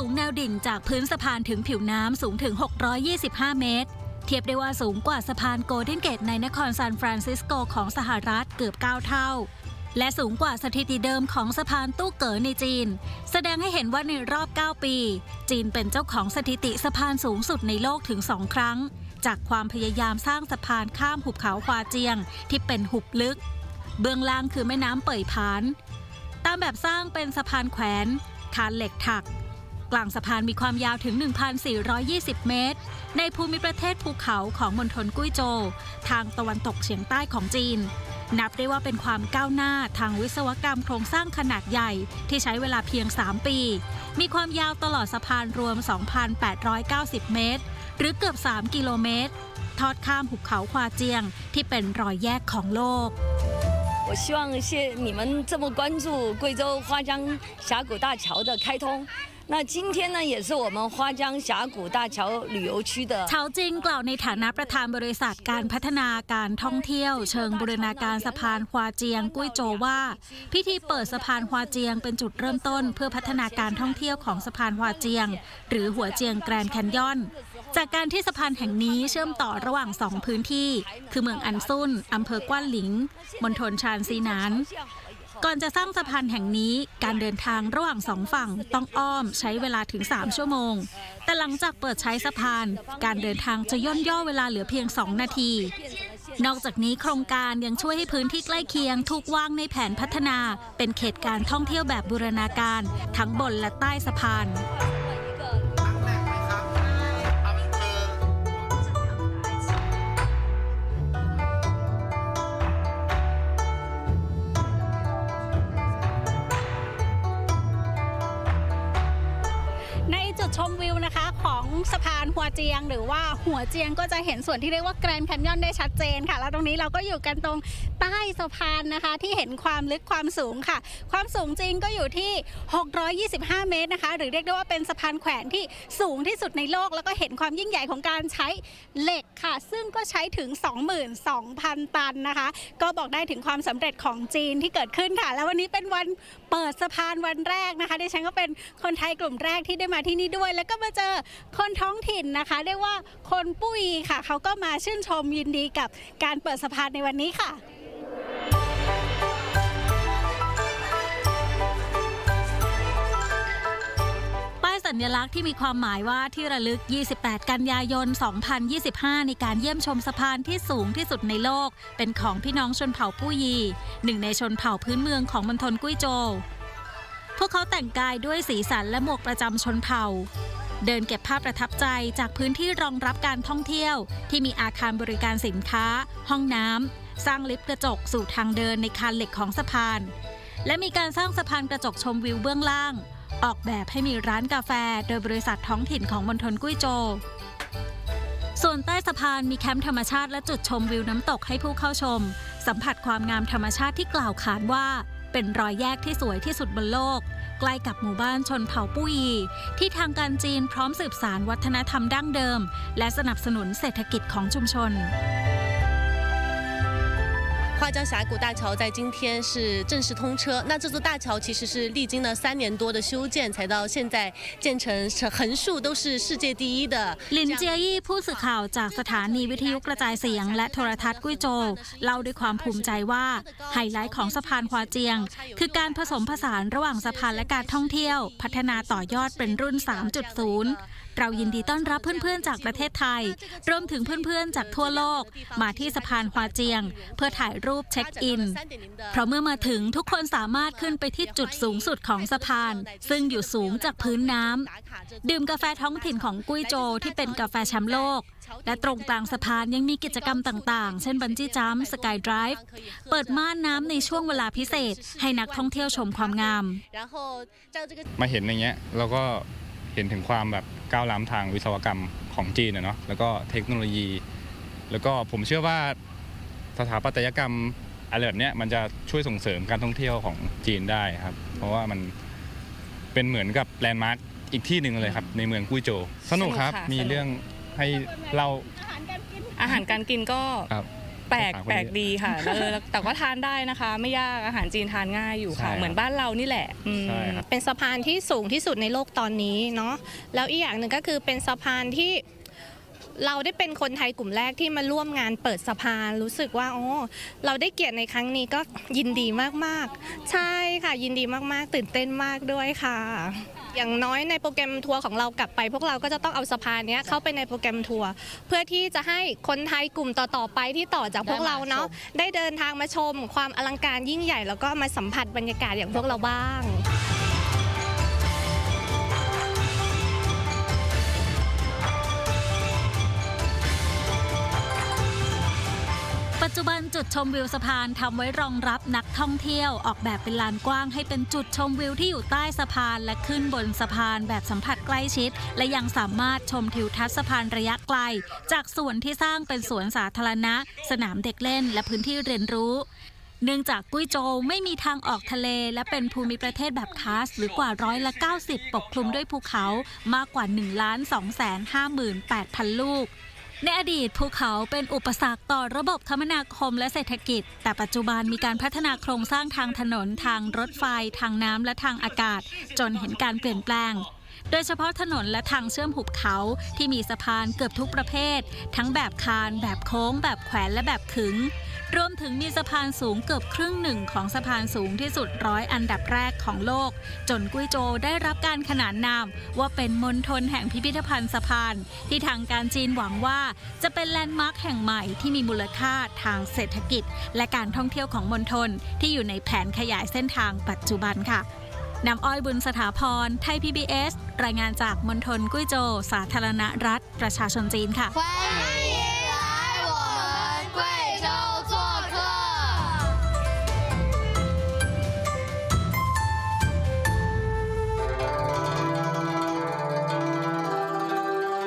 ูงแนวดิ่งจากพื้นสะพานถึงผิวน้ำสูงถึง 625 เมตร เทียบได้ว่าสูงกว่าสะพานโกลเด้นเกตในนครซานฟรานซิสโกของสหรัฐเกือบ 9 เท่า และสูงกว่าสถิติเดิมของสะพานตู้เก๋อในจีน แสดงให้เห็นว่าในรอบ 9 ปี จีนเป็นเจ้าของสถิติสะพานสูงสุดในโลกถึง2ครั้ง จากความพยายามสร้างสะพานข้ามหุบเขาควาเจียง ที่เป็นหุบลึก เบื้องล่างคือแม่น้ำเป่ยผาน ตามแบบสร้างเป็นสะพานแขวนคานเหล็กถัก กลางสะพานมีความยาวถึง 1,420 เมตร ในภูมิประเทศภูเขาของมณฑลกุ้ยโจว ทางตะวันตกเฉียงใต้ของจีน นับได้ว่าเป็นความก้าวหน้าทางวิศวกรรมโครงสร้างขนาดใหญ่ ที่ใช้เวลาเพียง 3 ปี มีความยาวตลอดสะพานรวม 2,890 เมตร หรือเกือบ 3 กิโลเมตร ทอดข้ามหุบเขาควาเจียง ที่เป็นรอยแยกของโลก 我希望谢你们这么关注贵州花江峡谷大桥的开通。 那今天呢，也是我们花江峡谷大桥旅游区的 ชาวจีนกล่าวในฐานะประธานบริษัทการพัฒนาการท่องเที่ยว เชิงบูรณาการสะพานควาเจียง กุ้ยโจวว่า พิธีเปิดสะพานควาเจียงเป็นจุดเริ่มต้น เพื่อพัฒนาการท่องเที่ยวของสะพานควาเจียง หรือหัวเจียงแกรนด์แคนยอน จากการที่สะพานแห่งนี้เชื่อมต่อระหว่างสองพื้นที่ คือเมืองอันซุนอำเภอกว้านหลิงมณฑลชานซีหนาน ก่อนจะสร้างสะพานแห่งนี้การเดินทางระหว่างสองฝั่งต้องอ้อมใช้เวลาถึง 3 ชั่วโมง แต่หลังจากเปิดใช้สะพาน การเดินทางจะย่นย่อเวลาเหลือเพียง 2 นาที นอกจากนี้โครงการยังช่วยให้พื้นที่ใกล้เคียงถูกวางในแผนพัฒนา เป็นเขตการท่องเที่ยวแบบบูรณาการ ทั้งบนและใต้สะพานใน สะพา นหัวเจียง หรือว่าหัวเจียงก็จะเห็นส่วนที่เรียกว่าแกรนด์แคนยอนได้ชัดเจนค่ะ แล้วตรงนี้เราก็อยู่กันตรงใต้สะพานนะคะ ที่เห็นความลึกความสูงค่ะ ความสูงจริงก็อยู่ที่ 625 เมตรนะคะ หรือเรียกได้ว่าเป็นสะพานแขวนที่สูงที่สุดในโลก แล้วก็เห็นความยิ่งใหญ่ของการใช้เหล็กค่ะ ซึ่งก็ใช้ถึง 22,000 ตันนะคะ ก็บอกได้ถึงความสำเร็จของจีนที่เกิดขึ้นค่ะ แล้ววันนี้เป็นวันเปิดสะพานวันแรกนะคะดิฉันก็เป็นคนไทยกลุ่มแรกที่ได้มาที่นี่ด้วย แล้วก็มาเจอคนท้องถิ่นนะคะ เรียกว่าคนปุ้ยค่ะ เขาก็มาชื่นชมยินดีกับการเปิดสะพานในวันนี้ค่ะป้ายสัญลักษณ์ที่มีความหมายว่าที่ระลึก 28 กันยายน 2025 ในการเยี่ยมชมสะพานที่สูงที่สุดในโลก เป็นของพี่น้องชนเผ่าปู้ยีหนึ่งในชนเผ่าพื้นเมืองของมณฑลกุ้ยโจวพวกเขาแต่งกายด้วยสีสันและหมวกประจำชนเผ่า เดินเก็บภาพประทับใจจากพื้นที่รองรับการท่องเที่ยว ที่มีอาคารบริการสินค้า ห้องน้ำสร้างลิฟต์กระจกสู่ทางเดินในคานเหล็กของสะพาน และมีการสร้างสะพานกระจกชมวิวเบื้องล่าง ออกแบบให้มีร้านกาแฟ โดยบริษัทท้องถิ่นของมณฑลกุ้ยโจวส่วนใต้สะพานมีแคมป์ธรรมชาติและจุดชมวิวน้ำตกให้ผู้เข้าชม สัมผัสความงามธรรมชาติที่กล่าวขานว่า เป็นรอยแยกที่สวยที่สุดบนโลก ใกล้กับหมู่บ้านชนเผ่าปุย ที่ทางการจีนพร้อมสืบสารวัฒนธรรมดั้งเดิม และสนับสนุนเศรษฐกิจของชุมชน 花江峡谷大桥在今天是正式通车。那这座大桥其实是历经了三年多的修建，才到现在建成横竖都是世界第一的。 ลินเจียยี่ผู้สื่อข่าวจากสถานีวิทยุกระจายเสียง และโทรทัศน์กุ้ยโจวเล่าด้วยความภูมิใจว่า ไฮไลท์ของสะพานควาเจียง คือการผสมผสานระหว่างสะพานและการท่องเที่ยว พัฒนาต่อยอดเป็นรุ่น 3.0 เรายินดีต้อนรับเพื่อนๆ จากประเทศไทย รวมถึงเพื่อนๆ จากทั่วโลก มาที่สะพานฮวาเจียง เพื่อถ่ายรูปเช็คอิน เพราะเมื่อมาถึงทุกคนสามารถขึ้นไปที่จุดสูงสุดของสะพาน ซึ่งอยู่สูงจากพื้นน้ำดื่มกาแฟท้องถิ่นของกุ้ยโจที่เป็นกาแฟแชมป์โลก และตรงกลางสะพานยังมีกิจกรรมต่างๆ เช่นบันจี้จัมสกายดรีฟ์เปิดม่านน้ำในช่วงเวลาพิเศษ ให้นักท่องเที่ยวชมความงาม มาเห็นอย่างเงี้ยเราก็ เห็นถึงความแบบก้าวล้ำทางวิศวกรรมของจีนนะเนาะแล้วก็เทคโนโลยี แล้วก็ผมเชื่อว่าสถาปัตยกรรมอะไรแบบเนี้ยมันจะช่วยส่งเสริมการท่องเที่ยวของจีนได้ครับ เพราะว่ามันเป็นเหมือนกับแลนด์มาร์กอีกที่หนึ่งเลยครับ ในเมืองกุ้ยโจวสนุกครับสนุกค่ะมีสนุกเรื่องให้เล่าอาหารการกินก็ครับ แปลกภาษาคนแปลกเยอะดีค่ะเออแต่ก็ทานได้นะคะ ไม่ยากอาหารจีนทานง่ายอยู่ค่ะใช่ครับเหมือนบ้านเรานี่แหละอืมใช่ครับเป็นสะพานที่สูงที่สุดในโลกตอนนี้เนาะแล้วอีกอย่างหนึ่งก็คือเป็นสะพานที่ เราได้เป็นคนไทยกลุ่มแรกที่มาร่วมงานเปิดสะพานรู้สึกว่าโอ้เราได้เกียรติในครั้งนี้ก็ยินดีมากๆ ใช่ค่ะยินดีมากๆ ตื่นเต้นมากด้วยค่ะ อย่างน้อยในโปรแกรมทัวร์ของเรากลับไป พวกเราก็จะต้องเอาสะพานนี้เข้าไปในโปรแกรมทัวร์เพื่อที่จะให้คนไทยกลุ่มต่อๆไปที่ต่อจากพวกเราเนาะได้เดินทางมาชม ความอลังการยิ่งใหญ่ แล้วก็มาสัมผัสบรรยากาศอย่างพวกเราบ้าง ปัจจุบันจุดชมวิวสะพานทำไว้รองรับนักท่องเที่ยวออกแบบเป็นลานกว้างให้เป็นจุดชมวิวที่อยู่ใต้สะพานและขึ้นบนสะพานแบบสัมผัสใกล้ชิด และยังสามารถชมทิวทัศน์สะพานระยะไกล จากส่วนที่สร้างเป็นสวนสาธารณะ สนามเด็กเล่น และพื้นที่เรียนรู้เนื่องจากกุ้ยโจวไม่มีทางออกทะเล และเป็นภูมิประเทศแบบคาส หรือกว่าร้อยละ 90 ปกคลุมด้วยภูเขามากกว่า1ล้าน2แสน58,000 ลูก ในอดีตภูเขาเป็นอุปสรรคต่อระบบคมนาคมและเศรษฐกิจ แต่ปัจจุบันมีการพัฒนาโครงสร้างทางถนนทางรถไฟ ทางน้ำและทางอากาศ จนเห็นการเปลี่ยนแปลง โดยเฉพาะถนนและทางเชื่อมหุบเขาที่มีสะพานเกือบทุกประเภท ทั้งแบบคาน แบบโค้ง แบบแขวนและแบบขึง รวมถึงมีสะพานสูงเกือบครึ่งหนึ่งของสะพานสูงที่สุดร้อยอันดับแรกของโลก จนกุ้ยโจได้รับการขนานนาม ว่าเป็นมณฑลแห่งพิพิธภัณฑ์สะพาน ที่ทางการจีนหวังว่า จะเป็นแลนด์มาร์คแห่งใหม่ที่มีมูลค่าทางเศรษฐกิจ และการท่องเที่ยวของมณฑลที่อยู่ในแผนขยายเส้นทางปัจจุบันค่ะนำอ้อยบุญสถาพร ไทย PBS รายงานจากมณฑลกุ้ยโจ สาธารณรัฐ ประชาชนจีนค่ะ